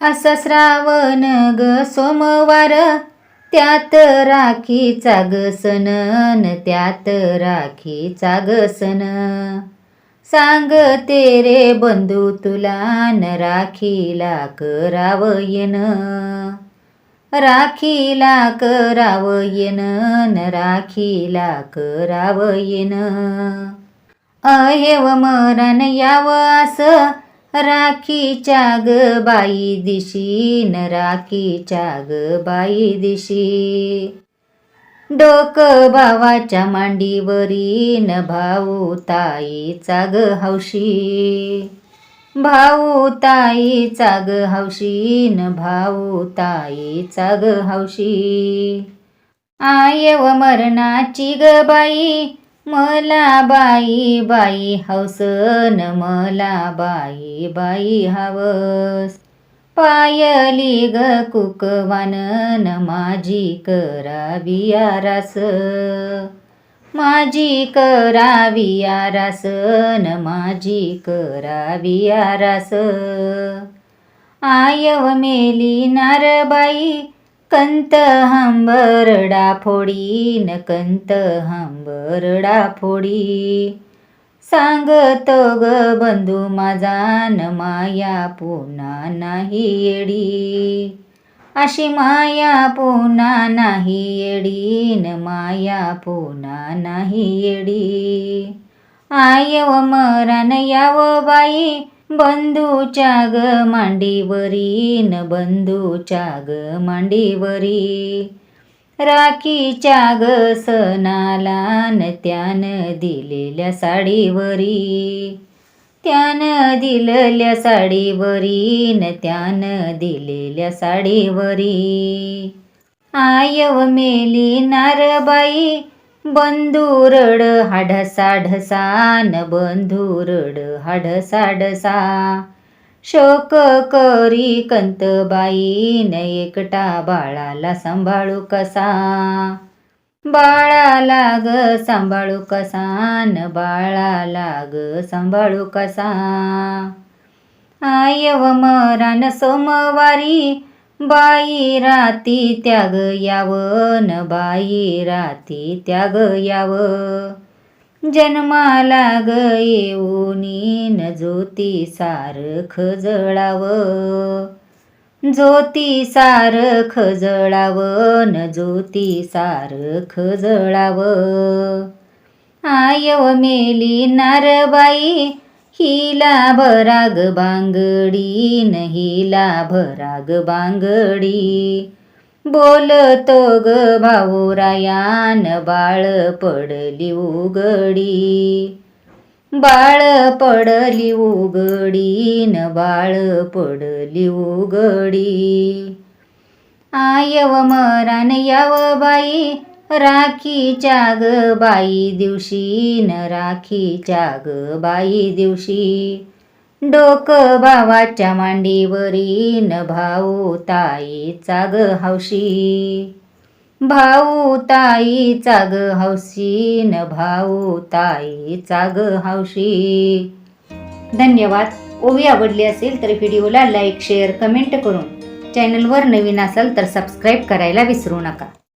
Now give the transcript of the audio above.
असा श्रावण ग सोमवार. त्यात राखीचा गसन न त्यात राखीचा गसन सांग सांगते रे बंधू तुला न राखीला कराव येन राखीला कराव येन न राखीला कराव येन अहेव मरण याव असं राखीच्या ग बाई दिशी न राखीच्या ग बाई दिशी. डोक भावाच्या मांडीवरी न भाऊ ताईचा ग हौशी. भाऊ ताईचा ग हौशी न भाऊ ताईचा ग हौशी. आयव मरणाची ग बाई मला बाई बाई हवसन न मला बाई बाई हवस पायली ग कुकवान न माझी करावी आरास. माझी करावी आरास न माझी करावी आरास. आयव मेली नारबाई कंत हंबरडा फोडी न कंत हंबरडा फोडी सांगतो ग बंधू माझा न माया पुन्हा नाही येडी. अशी माया पुन्हा नाही येडी न माया पुन्हा नाही येडी. आयव मरण याव बाई बंधूच्या ग मांडीवरी न बंधूच्या ग मांडीवरी. राखीच्या ग सणाला न त्यानं दिलेल्या साडीवरी. त्यानं दिलेल्या साडीवरी न त्यानं दिलेल्या साडीवरी. आयव मेली नारबाई बंधुरड हाढसा ढसा न बंधुरड हाढसा ढसा. शोक करी कंतबाई न एकटा बाळाला सांभाळू कसा? बाळाला ग सांभाळू कसा? न बाळाला ग सांभाळू कसा? आयव मरान सोमवारी बाई राती त्याग याव न बाई राती त्याग याव. जन्माला ग येऊनी न ज्योती सारख जळाव. ज्योती सारख जळाव न ज्योती सारख जळाव. आयव मेली नारबाई हिला भराग बांगडी नहिला हिला भराग बांगडी. बोलतो ग भाऊरायान बाळ पडली उगडी बाळ पडली उगडी न बाळ पडली उगडी आयव मरण याव बाई राखीच्या ग बाई दिवशी न राखीच्या ग बाई दिवशी. डोक भावाच्या मांडीवरी न भाऊ ताईचा ग हौशी. भाऊ ताईचा ग हौशी न भाऊ ताईचा ग हौशी. धन्यवाद. ओवी आवडली असेल तर व्हिडिओला लाईक शेअर कमेंट करून चॅनलवर नवीन असाल तर सबस्क्राईब करायला विसरू नका.